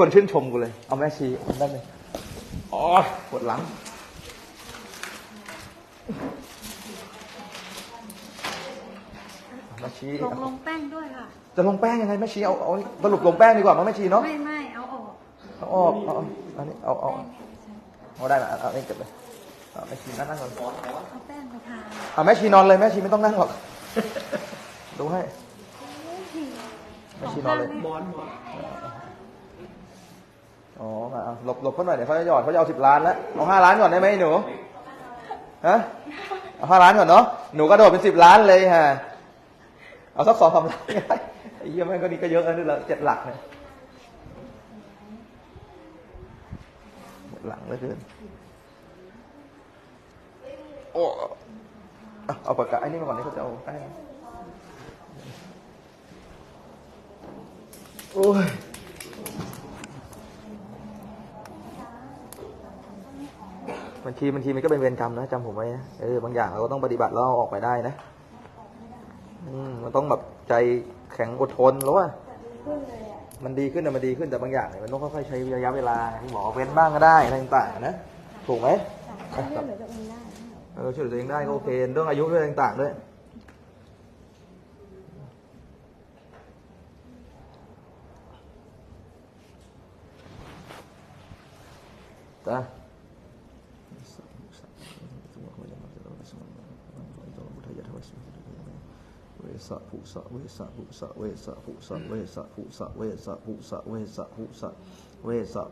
คนชื่นชมกูเลย เอาแม่ชีเอาได้เลยอ๋อปวดหลัง แม่ชี ลงลงแป้งด้วยค่ะ จะลงแป้งยังไงแม่ชี เอาเอาสรุปลงแป้งดีกว่ามั้งแม่ชีเนาะ ไม่ไม่เอาออกเอาออกเอาเอาอันนี้เอาเอาเอาได้ละเอาเอานี่เก็บเลยเอาแม่ชีนั่งนั่งก่อนเอาแป้งไปทาเอาแม่ชีนอนเลยแม่ชีไม่ต้องนั่งหรอก ดูให้ แม่ชีนอนเลยบอลอ๋ ออะเอาหลบหลบเขาหน่อยเดี๋ยวเขาจะหยอดเขาจะเอาสิบล้านแล้วเอาห้าล้านก่อนได้ไหมหนูฮะเอาห้าล้านก่อนเนาะหนูกระโดดเป็นสิบล้านเลยฮะเอาสักสองสามล้านก็ได้ไอ้เหี้ยม่งก็นี่ก็เยอะแล้วนี่ละเจ็ดหลักเลยหมดหลังเลยเกินโอ้เอาปากกาไอ้นี่มาก่อนนี่เขาจะเอาแป้โอ้ย บาง ทีบางทีมันก็เป็นเวรกรรมนะจำผมไว้นะเออบางอย่างเราก็ต้องปฏิบัติแล้วเอาออกไปได้นะ อืมมันต้องแบบใจแข็งอดทนแล้วว่า มันดีขึ้นนะมันดีขึ้นแต่บางอย่างเนี่ยมันต้องค่อยๆใช้ระยะเวลาที่หมอเว้นบ้างก็ได้อะไรต่างๆนะถูกไหมช่วยเหลือตัวเองได้เออช่วยเหลือตัวเองได้ก็โอเคเรื่องอายุเรื่องต่างๆด้วยจ้าเวสะ ภุสะเวสะภุสะเวสะภุสะเวสะภุสะเวสะภุสะเวสะภุสะเวสะ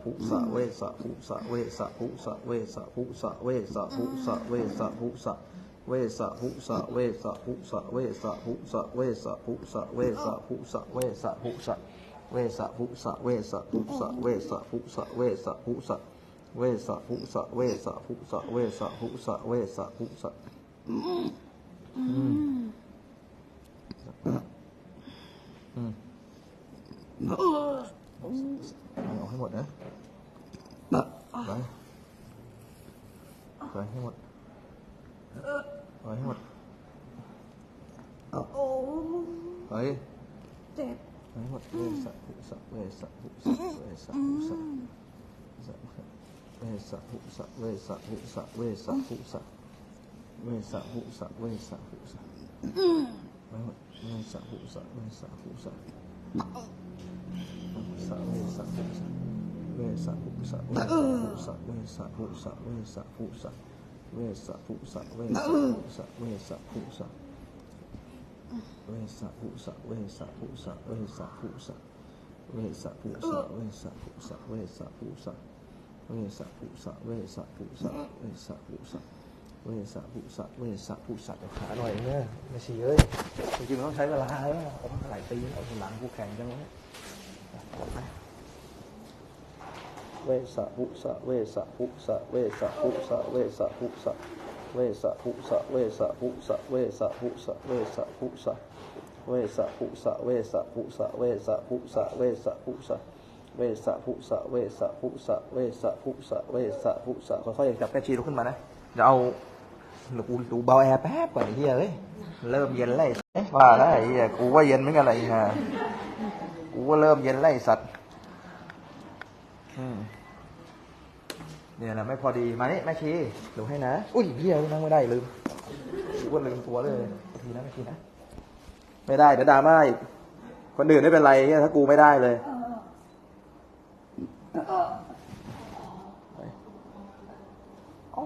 ภุสะเวสะภุสะเวสะภุสะเวสะภุสะเวสะภุสะเวสะภุสะเวสะภุสะเวสะภุสะเวสะภุสะเวส ล่อยให้หมดปล่อยให้หมดโอ้ปล่อยเจ็บปล่อยให้หมดเวสะหุสะเวสะหุสะเวสะหุสะสเวสะหุสะเวสะหุสะเวสะหุสะเวสะหุสะเวสหุสะไม่หมดเวสะหุสะเวสะหุสะ สะภุสะเวสะภุสะเวสะภุสะเวสะภุสะเวสะภุสะเวสะภุสะเวสะภุสะเวสะภุสะเวสะภุสะเวสะภุสะเวสะภุสะเวสะภุสะเวสะภุสะเวสะภุสะเวสะภุสะเวสะภุสะเวสะภุสะเวสะภุสะเดี๋ยวขาหน่อยเนี่ยไม่ชีเอ้ยจริงๆมันต้องใช้เวลาแล้วผมหลายปีแล้วหลังกูแข็งจังเลย เวสะภุสะเวสะภุสะเวสะภุสะเวสะภุสะเวสะภุสะเวสะภุสะเวสะภุสะเวสะภุสะเวสะภุสะเวสะภุสะเวสะภุสะเวสะภุสะเวสะภุสะเวสะภุสะเวสะภุสะเวสะภุสะค่อยๆจับแม่ชีลุกขึ้นมานะเดี๋ยวเอาเดี๋ยวกูดูเบาแอร์แป๊บก่อนไอ้เฮียเอ้ยเริ่มเย็นแล้วไอ้เอ๊ะว่าแล้วไอ้เฮียกูว่าเย็นเหมือนกันไอ้ห่ากูว่าเริ่มเย็นแล้วไอ้สัตว์อืม เนี่ยนะไม่พอดีมานี่แม่ชีดูให้นะ อุ้ยเฮียนั่งไม่ได้ลืมว่าลืมตัวเลยทีนะแม่ชีนะไม่ได้เดี๋ยวดราม่าอีกคนอื่นไม่เป็นไรเฮียถ้ากูไม่ได้เลยโอ้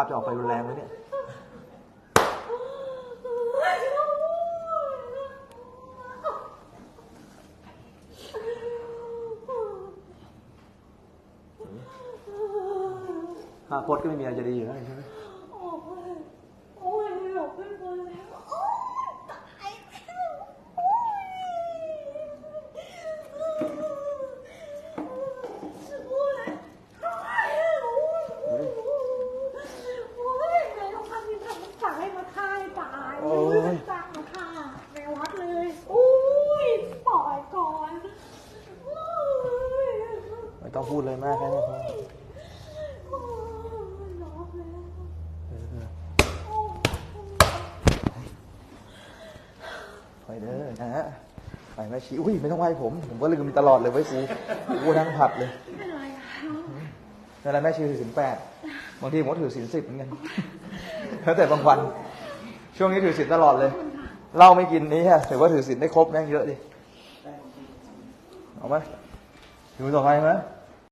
าพจะออกไปรุนแรงไหมเนี่ยปดก็ไม่มีอะไรจะดีอยู่แล้วใช่ไหม ไม่ต้องพูดเลยมากแค่นี้พอโอ้ยร้องแล้วไปเด้อนะฮะไปแม่ชีอุ้ยไม่ต้องไหว้ผม ผมก็ลืมตลอดเลยไว้ยครูกูนั่งผัดเลยไม่เป็นไรอะนั่นแหละแม่ชีถือศีลแปดบางทีผมก็ถือศีลสิบเหมือนกันแล้วแต่บางวัน ช่วงนี้ถือศีลตลอดเลยเหล้าไม่กินนี่ฮะถือว่าถือศีลได้ครบแม่งเยอะดิเอาไหมถือสองใบไหม